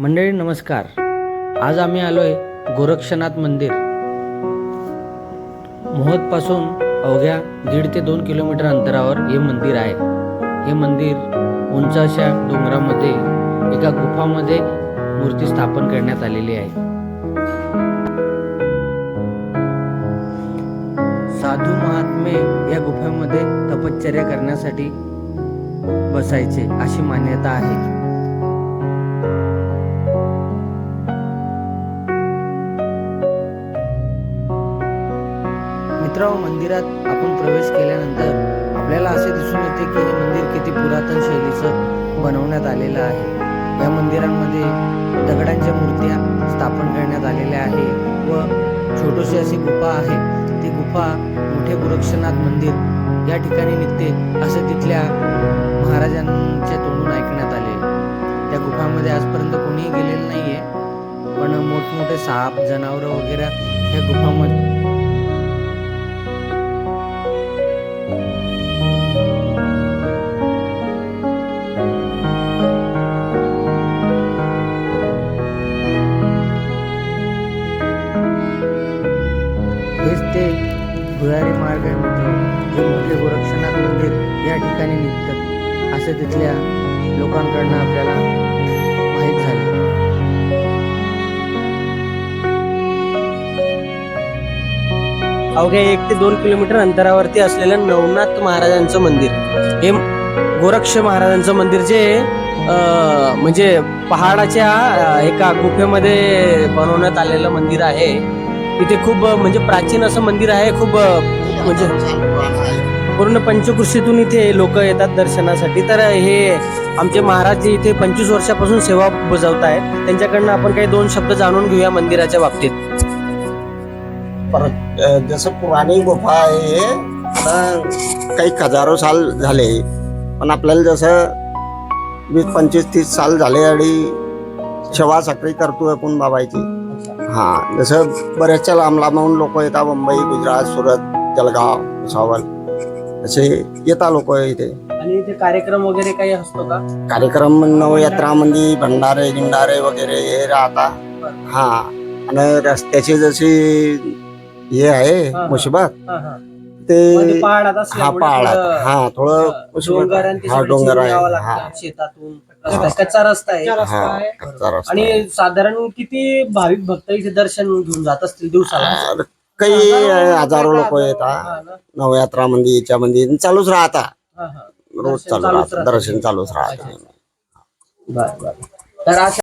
मंडळी नमस्कार. आज आम्ही आलो आहे गोरक्षनाथ मंदिर. मोहोदपासून अवघ्या दीड ते दोन किलोमीटर अंतरावर हे मंदिर आहे. हे मंदिर उंच अशा डोंगरामध्ये एका गुफामध्ये मूर्ती स्थापन करण्यात आलेली आहे. साधू महात्मे या गुफेमध्ये तपश्चर्या करण्यासाठी बसायचे अशी मान्यता आहे. मित्रांनो मंदिरात आपण प्रवेश केल्यानंतर आपल्याला असे दिसून येते की हे मंदिर किती पुरातन शैलीचं बनवण्यात आलेलं आहे. या मंदिरांमध्ये दगडांच्या मूर्त्या स्थापन करण्यात आलेल्या आहे व छोटीशी अशी गुफा आहे. ती गुफा मोठे गोरक्षनाथ मंदिर या ठिकाणी निघते असे तिथल्या महाराजांच्या तोंडून ऐकण्यात आले. त्या गुफामध्ये आजपर्यंत कोणीही गेलेलं नाहीये. पण मोठमोठे साप जनावरं वगैरे ह्या गुफामध्ये भुयारी मार्ग आहे मित्र जे मोठे गोरक्षनाथ मंदिर या ठिकाणी निघतात असं तिथल्या लोकांकडनं आपल्याला माहीत झालं. अवघ्या एक ते दोन किलोमीटर अंतरावरती असलेलं नवनाथ महाराजांचं मंदिर. हे गोरक्ष महाराजांचं मंदिर जे म्हणजे पहाडाच्या एका गुफेमध्ये बनवण्यात आलेलं मंदिर आहे. इथे खूप म्हणजे प्राचीन असं मंदिर आहे खूप म्हणजे पूर्ण पंचकृषीतून इथे लोक येतात दर्शनासाठी. तर हे आमचे महाराज जे इथे पंचवीस वर्षापासून सेवा बजावत आहेत त्यांच्याकडनं आपण काही दोन शब्द जाणून घेऊया मंदिराच्या बाबतीत. परत जसं पुराणी गुफा आहे हे आता काही हजारो साल झाले पण आपल्याला जसं वीस पंचवीस तीस साल झाले आणि सेवा साखळी करतो आपण बाबाची हा जसं बऱ्याचशा लांब लांबून लोक येतात मुंबई गुजरात सुरत जळगाव भुसावळ असे येतात लोक इथे. आणि इथे कार्यक्रम वगैरे काही असतो का? कार्यक्रम नवयात्रामध्ये भंडारे गिंडारे वगैरे हे राहतात हा आणि रस्त्याची जशी हे आहे हा. ते मध्ये पहाडात हा असल्यामुळे पहाडात. थोडं, हा थोडं अं, डोंगर आहे. आणि ते हा सगळं डोंगर चिरून आहे. यावं हा. लागतं शेतातून. रस्ता- कच्चा रस्ता आहे. हा कच्चा रस्ता आणि. साधारण किती भाविक भक्त इथे दर्शन घेऊन जात असतील दिवसाला? काही हजारो लोक येतात. हा ना? नवयात्रामध्ये याच्यामध्ये चालूच राहता. हा, हा. रोज दर्शन चालू चालूच राहतं. राहतं. दर्शन चालूच राहतं. बरं, बरं. तर अशा